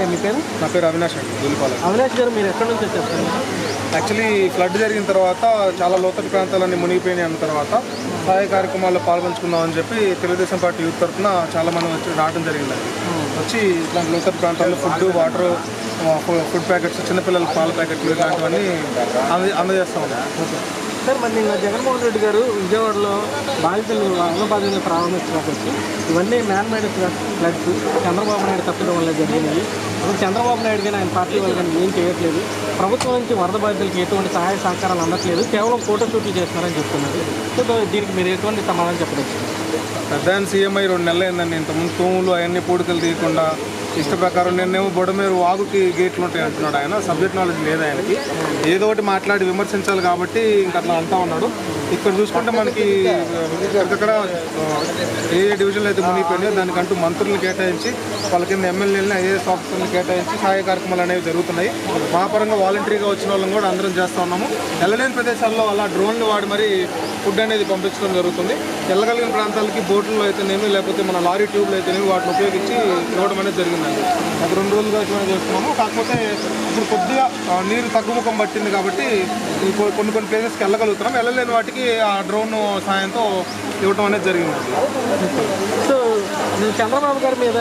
నమస్తే మీ పేరు? నా పేరు అవినాష్ అండి దూలిపాలెం అవినాష్ గారు మీరు ఎక్కడి నుంచి వచ్చారు యాక్చువల్లీ ఫ్లడ్ జరిగిన తర్వాత చాలా లోతట్టు ప్రాంతాలన్నీ మునిగిపోయినాయి అన్న తర్వాత సహాయ కార్యక్రమాల్లో పాల్పంచుకుందామని చెప్పి తెలుగుదేశం పార్టీ యూత్ తరఫున చాలా మంది వచ్చి రావడం జరిగిందండి వచ్చి ఇట్లాంటి లోతట్టు ప్రాంతాల్లో ఫుడ్ వాటర్ ఫుడ్ ప్యాకెట్స్ చిన్నపిల్లల పాల ప్యాకెట్లు ఇలాంటివన్నీ అంద అందజేస్తా ఉన్నాం. సార్ మరి నిన్న జగన్మోహన్ రెడ్డి గారు విజయవాడలో బాధితులు అన్న బాధితులు ప్రారంభించినప్పుడు ఇవన్నీ man made floods Chandrababu Naidu తప్పడం వల్ల జరిగినాయి అసలు చంద్రబాబు నాయుడు కానీ ఆయన పార్టీ వాళ్ళు కానీ ఏం చేయట్లేదు. ప్రభుత్వం నుంచి వరద బాధితులకి ఎటువంటి సహాయ సహకారాలు అందట్లేదు. కేవలం ఫోటో షూట్లు చేస్తున్నారని చెప్తున్నారు. సో దీనికి మీరు ఎటువంటి సమాధానం చెప్పవచ్చు? పెద్ద సీఎంఐ రెండు నెలలు అయిందండి ఇంతకుముందు తూములు అవన్నీ పూడికలు తీయకుండా ఇష్ట ప్రకారం నిన్నేమో బొడమేరు వాగుకి గేట్లు ఉంటాయి అంటున్నాడు ఆయన. సబ్జెక్ట్ నాలెడ్జ్ లేదు ఆయనకి. ఏదో ఒకటి మాట్లాడి విమర్శించాలి కాబట్టి ఇంక అట్లా అంటా ఉన్నాడు. ఇక్కడ చూసుకుంటే మనకి ఇక్కడ ఏ ఏ డివిజన్లు అయితే మునిగిపోయినాయో దానికంటూ మంత్రులను కేటాయించి వాళ్ళ కింద ఎమ్మెల్యేలని ఐఏఎస్ ఆఫీసర్లను కేటాయించి సహాయ కార్యక్రమాలు అనేవి జరుగుతున్నాయి. మా పరంగా వాలంటరీగా వచ్చిన వాళ్ళని కూడా అందరం చేస్తూ ఉన్నాము. వెళ్ళలేని ప్రదేశాల్లో అలా డ్రోన్లు వాడి మరి ఫుడ్ అనేది పంపించడం జరుగుతుంది. వెళ్ళగలిగిన ప్రాంతాలకి బోట్లలో అయితేనేమి లేకపోతే మన లారీ ట్యూబ్లు అయితేనేమి వాటిని ఉపయోగించి ఇవ్వడం అనేది జరిగిందండి. అది రెండు రోజులుగా ఇట్లా చేస్తున్నాము. కాకపోతే ఇప్పుడు కొద్దిగా నీరు తగ్గుముఖం పట్టింది కాబట్టి కొన్ని కొన్ని ప్లేసెస్కి వెళ్ళగలుగుతున్నాం. వెళ్ళలేని వాటికి ఆ డ్రోన్ సాయంతో ఇవ్వడం అనేది జరిగింది. సో నేను చంద్రబాబు గారి మీద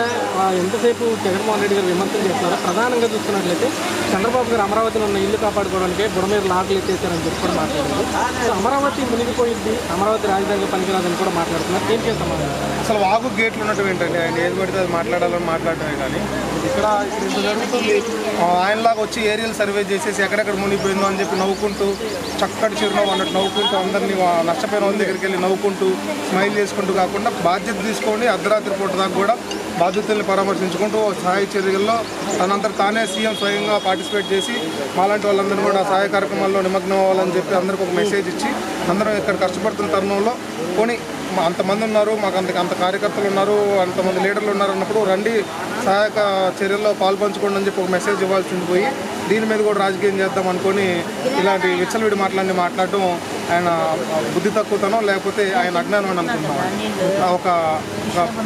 ఎంతసేపు జగన్మోహన్ రెడ్డి గారు విమర్శలు చేస్తున్నారో ప్రధానంగా చూస్తున్నట్లయితే చంద్రబాబు గారు అమరావతిలో ఉన్న ఇల్లు కాపాడుకోవడానికి బుడమేరు లాట్లు ఎత్తేసారని చెప్పి కూడా మాట్లాడారు. సో అమరావతి మునిగిపోయి అమరావతి రాజధానిగా పనికిరాదని కూడా మాట్లాడుతున్నారు. ఏం చేస్తామని అసలు వాగు గేట్లు ఉన్నట్టు ఏంటండి ఆయన ఏది పడితే అది మాట్లాడాలని మాట్లాడటమే కానీ. ఇక్కడ ఇంత జరుగుతుంది. ఆయనలాగా వచ్చి ఏరియల్ సర్వే చేసేసి ఎక్కడెక్కడ మునిగిపోయిందో అని చెప్పి నవ్వుకుంటూ చక్కటి చిరునవ్వు అన్నట్టు నవ్వుకుంటూ అందరినీ నష్టపోయిన వాళ్ళ దగ్గరికి వెళ్ళి నవ్వుకుంటూ స్మైల్ చేసుకుంటూ కాకుండా బాధ్యత తీసుకోండి అర్ధరాత్రి పూట దాకా కూడా బాధ్యతల్ని పరామర్శించుకుంటూ సహాయ చర్యల్లో తనంతా తానే సీఎం స్వయంగా పార్టిసిపేట్ చేసి మాలాంటి వాళ్ళందరూ కూడా సహాయ కార్యక్రమాల్లో నిమగ్నం అవ్వాలని చెప్పి అందరికి ఒక మెసేజ్ ఇచ్చి అందరం ఇక్కడ కష్టపడుతున్న తరుణంలో కొని మా అంతమంది ఉన్నారు మాకు అంత అంత కార్యకర్తలు ఉన్నారు అంతమంది లీడర్లు ఉన్నారు అన్నప్పుడు రండి సహాయక చర్యల్లో పాల్పంచుకోండి అని చెప్పి ఒక మెసేజ్ ఇవ్వాల్సింది పోయి దీని మీద కూడా రాజకీయం చేద్దాం అనుకొని ఇలాంటి విచ్చలవిడి మాటలన్నీ మాట్లాడడం ఆయన బుద్ధి తక్కువతనం లేకపోతే ఆయన అజ్ఞానం అని అనుకుంటున్నాం. ఒక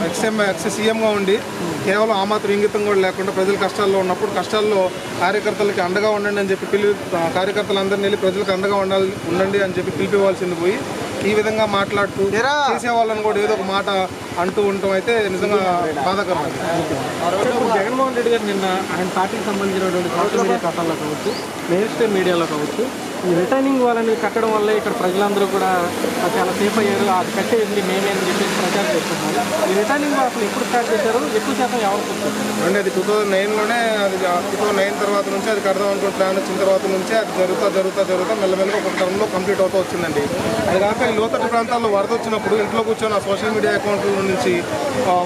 ఎక్స్ఎం ఎక్స్ సీఎంగా ఉండి కేవలం ఆ మాత్రం ఇంగితం కూడా లేకుండా ప్రజలు కష్టాల్లో ఉన్నప్పుడు కష్టాల్లో కార్యకర్తలకి అండగా ఉండండి అని చెప్పి పిలి కార్యకర్తలందరినీ వెళ్ళి ప్రజలకు అండగా ఉండాలి ఉండండి అని చెప్పి పిలిపివ్వాల్సింది పోయి ఈ విధంగా మాట్లాడుతూ చేసే వాళ్ళని కూడా ఏదో ఒక మాట అంటూ ఉండటం అయితే నిజంగా బాధాకరం. జగన్మోహన్ రెడ్డి గారు నిన్న ఆయన పార్టీకి సంబంధించినటువంటి సోషల్ మీడియా ఖాతాల్లో కావచ్చు మెయిన్ స్ట్రీమ్ మీడియాలో కావచ్చు ఈ రిటర్నింగ్ వాళ్ళని కట్టడం వల్ల ఇక్కడ ప్రజలందరూ కూడా చాలా సేఫ్ అయ్యారు. అది కట్టేది మేమే అని చెప్పేసి ప్రచారం చేస్తున్నారు. ఈ రిటర్నింగ్ అసలు ఎప్పుడు స్టార్ట్ చేశారు? ఎక్కువ శాతం ఎవరు కూర్చుంటారు అంటే అది టూ థౌజండ్ నైన్లోనే అది టూ థౌజండ్ నైన్ తర్వాత నుంచి అది కడదాం అనుకున్న ప్లాన్ వచ్చిన తర్వాత నుంచి అది జరుగుతా జరుగుతా జరుగుతా మెల్లమెల్లగా ఒక టర్మ్లో కంప్లీట్ అవుతూ వచ్చిందండి. అది కాక ఈ లోతట్టు ప్రాంతాల్లో వరద వచ్చినప్పుడు ఇంట్లో కూర్చొని ఆ సోషల్ మీడియా అకౌంట్ల నుంచి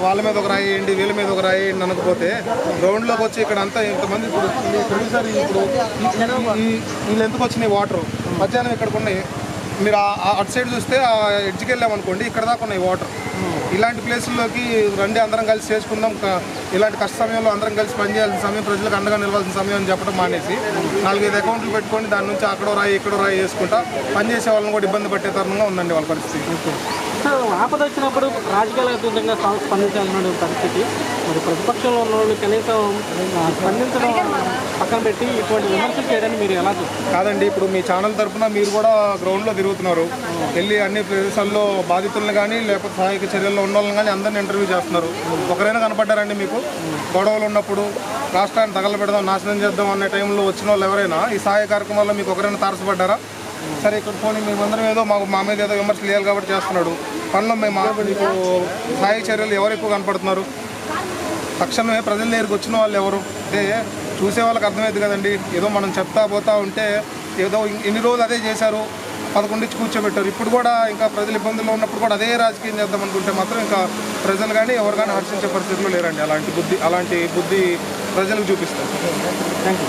వాళ్ళ మీద ఒక రాయండి వీళ్ళ మీద ఒక రాయండి అనకపోతే గ్రౌండ్లోకి వచ్చి ఇక్కడ అంతా ఇంతమంది ఇప్పుడు ఇప్పుడు వీళ్ళు ఎందుకు వచ్చినాయి వాటర్ మధ్యాహ్నం ఇక్కడికి ఉన్నాయి మీరు ఆ- అటు సైడ్ చూస్తే ఆ ఎడ్జ్కి వెళ్ళామనుకోండి ఇక్కడ దాకా ఉన్నాయి వాటర్ ఇలాంటి ప్లేసుల్లోకి రండి అందరం కలిసి చేసుకుందాం ఇలాంటి కష్ట సమయంలో అందరం కలిసి పనిచేయాల్సిన సమయం ప్రజలకు అండగా నిలవాల్సిన సమయం అని చెప్పడం మానేసి నాలుగైదు అకౌంట్లు పెట్టుకొని దాని నుంచి అక్కడో రాయి ఇక్కడో రాయి చేసుకుంటా పనిచేసే వాళ్ళని కూడా ఇబ్బంది పట్టే తరుణంగా ఉందండి వాళ్ళ పరిస్థితి. సార్ ఆపద వచ్చినప్పుడు రాజకీయాలకు అతీతంగా స్పందించాలన్న పరిస్థితి. మరి ప్రతిపక్షంలో ఉన్న వాళ్ళు కనీసం స్పందించడం పక్కన పెట్టి ఇటువంటి విమర్శలు చేయడానికి మీరు ఎలా కాదండి ఇప్పుడు మీ ఛానల్ తరఫున మీరు కూడా గ్రౌండ్లో తిరుగుతున్నారు. వెళ్ళి అన్ని ప్రదేశాల్లో బాధితులను కానీ లేకపోతే సహాయక చర్యల్లో ఉన్న వాళ్ళని కానీ అందరిని ఇంటర్వ్యూ చేస్తున్నారు. ఒకరైనా కనపడ్డారండి మీకు? గొడవలు ఉన్నప్పుడు రాష్ట్రాన్ని తగలబెడదాం నాశనం చేద్దాం అనే టైంలో వచ్చిన వాళ్ళు ఎవరైనా ఈ సహాయ కార్యక్రమాల్లో మీకు ఒకరైనా తారసపడ్డారా? సరే ఇక్కడ పోనీ మేమందరం ఏదో మాకు మా మీద ఏదో విమర్శలు చేయాలి కాబట్టి చేస్తున్నాడు. పనులు మేము మీకు సహాయ చర్యలు ఎవరు ఎక్కువ కనపడుతున్నారు? తక్షణమే ప్రజల దగ్గరికి వచ్చిన వాళ్ళు ఎవరు? అంటే చూసే వాళ్ళకి అర్థమైంది కదండి. ఏదో మనం చెప్తా పోతా ఉంటే ఏదో ఎన్ని రోజులు అదే చేశారు పదకొండు కూర్చోబెట్టారు. ఇప్పుడు కూడా ఇంకా ప్రజలు ఇబ్బందుల్లో ఉన్నప్పుడు కూడా అదే రాజకీయం చేద్దాం అనుకుంటే మాత్రం ఇంకా ప్రజలు కానీ ఎవరు కానీ హర్షించే పరిస్థితుల్లో లేరండి. అలాంటి బుద్ధి అలాంటి బుద్ధి ప్రజలకు చూపిస్తారు. Thank you